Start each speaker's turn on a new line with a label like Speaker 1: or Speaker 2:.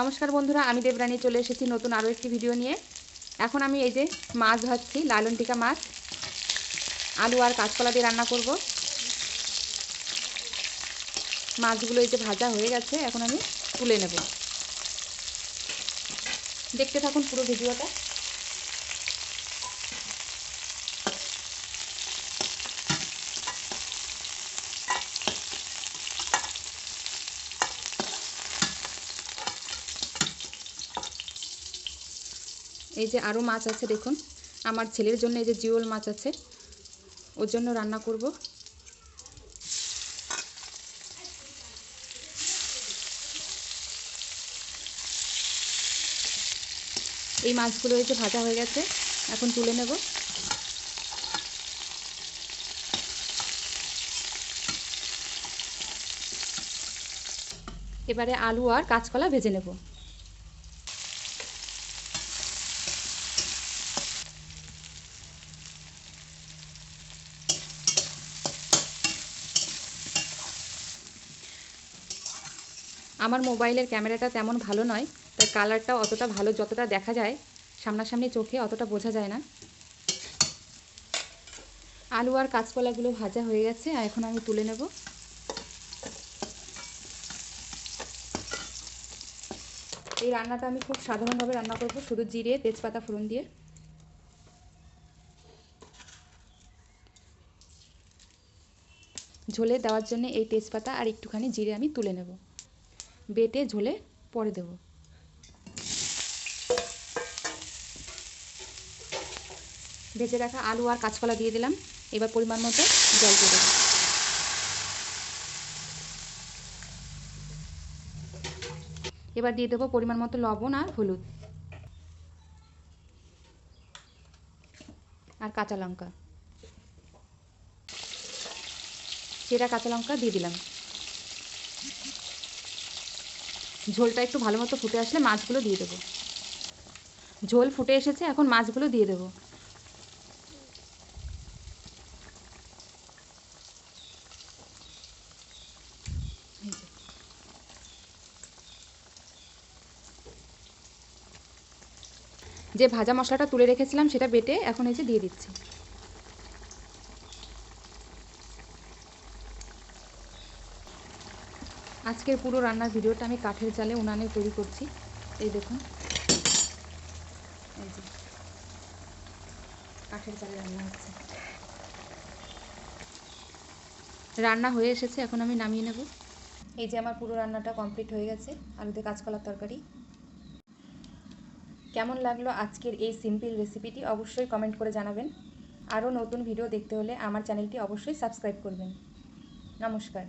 Speaker 1: নমস্কার বন্ধুরা, আমি দেবরানী চলে এসেছি নতুন আরও একটি ভিডিও নিয়ে। এখন আমি এই যে মাছ ভাজছি, লালন টিকা মাছ, আলু আর কাঁচকলা দিয়ে রান্না করব। মাছগুলো এই যে ভাজা হয়ে গেছে, এখন আমি তুলে নেব। দেখতে থাকুন পুরো ভিডিওটা এই যে আরও মাছ আছে, দেখুন। আমার ছেলের জন্য এই যে জিওল মাছ আছে, ওর জন্য রান্না করব। এই মাছগুলো এই যে ভাজা হয়ে গেছে, এখন তুলে নেব। এবারে আলু আর কাঁচকলা ভেজে নেব। আমার মোবাইলের ক্যামেরাটা তেমন ভালো নয় তাই কালারটা অতটা ভালো যতটা দেখা যায়, সামনাসামনি চোখে অতটা বোঝা যায় না। আলু আর কাঁচকলাগুলো ভাজা হয়ে গেছে, আর এখন আমি তুলে নেব। এই রান্নাটা আমি খুব সাধারণভাবে রান্না করব, শুধু জিরে, তেজপাতা, ফোড়ন দিয়ে। ঝোলে দেওয়ার জন্য এই তেজপাতা আর একটুখানি জিরে আমি তুলে নেব। বেটে ঝোলে পরে দেব। ভেজে রাখা আলু আর কাঁচকলা দিয়ে দিলাম। এবার পরিমাণ মতো জল দিয়ে দেবো। এবার দিয়ে দেবো পরিমাণ মতো লবণ আর হলুদ আর কাঁচা লঙ্কা। সেটা কাঁচা লঙ্কা দিয়ে দিলাম। ঝোলটা একটু ভালো মতো ফুটে আসলে মাছগুলো দিয়ে দেবো। ঝোল ফুটে এসেছে, এখন মাছগুলো দিয়ে দেবো। যে ভাজা মশলাটা তুলে রেখেছিলাম সেটা বেটে এখন এসে দিয়ে দিচ্ছি। আজকের পুরো রান্নার ভিডিওটা আমি কাঠের জালে উনানে তৈরি করছি। এই দেখুন। এই যে কাঠের জালে রান্না হচ্ছে। রান্না হয়ে এসেছে, এখন আমি নামিয়ে নেব। এই যে আমার পুরো রান্নাটা কমপ্লিট হয়ে গেছে, আলুতে কাঁচকলার তরকারি। কেমন লাগল আজকের এই সিম্পল রেসিপিটি অবশ্যই কমেন্ট করে জানাবেন। আরও নতুন ভিডিও দেখতে হলে আমার চ্যানেলটি অবশ্যই সাবস্ক্রাইব করবেন। নমস্কার।